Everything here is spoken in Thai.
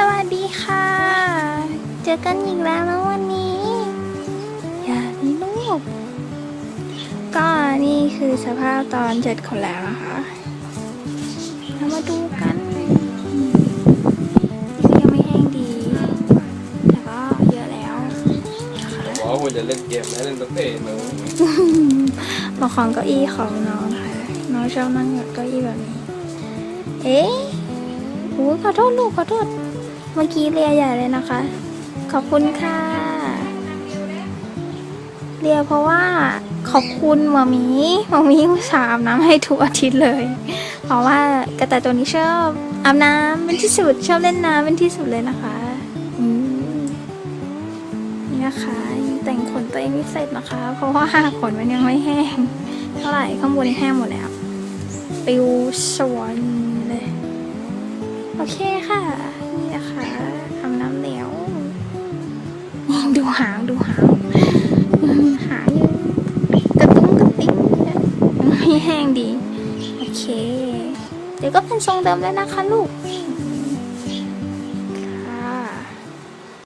สวัสดีค่ะ เจอกันอีกแล้วนะวันนี้ อย่ามีลูกก็นี่คือสภาพตอนเจ็ดคนแล้วนะคะเรามาดูกันอืมนี่ก็ยังไม่แห้งดี แต่ก็เยอะแล้วนะคะบอกว่าคุณจะเล่นเกมและเล่นตั้งแต่หนูมาของเก้าอี้ของน้องค่ะ น้องชอบนั่งกับเก้าอี้แบบนี้ เอ๊ะโอ้ยขอโทษลูกขอโทษ เมื่อกี้เรียใหญ่เลยนะคะ ขอบคุณค่ะ เรียเพราะว่าขอบคุณหมามีหมามีอุตส่าห์อาบน้ำให้ทุกอาทิตย์เลย เพราะว่ากระต่ายตัวนี้ชอบอาบน้ำเป็นที่สุดชอบเล่นน้ำเป็นที่สุดเลยนะคะนี่นะคะยังแต่งขนตัวเองไม่เสร็จนะคะ เพราะว่าขนมันยังไม่แห้ง เท่าไหร่ข้างบนแห้งหมดแล้ว ปิวสวนเลย โอเคค่ะ นี่นะคะทำน้ำเหลวนี่ดูหางดูหางอืมหางยังกระตุ้งกระติ๊งยังไม่แห้งดี โอเค เดี๋ยวก็เป็นทรงเดิมแล้วนะคะลูก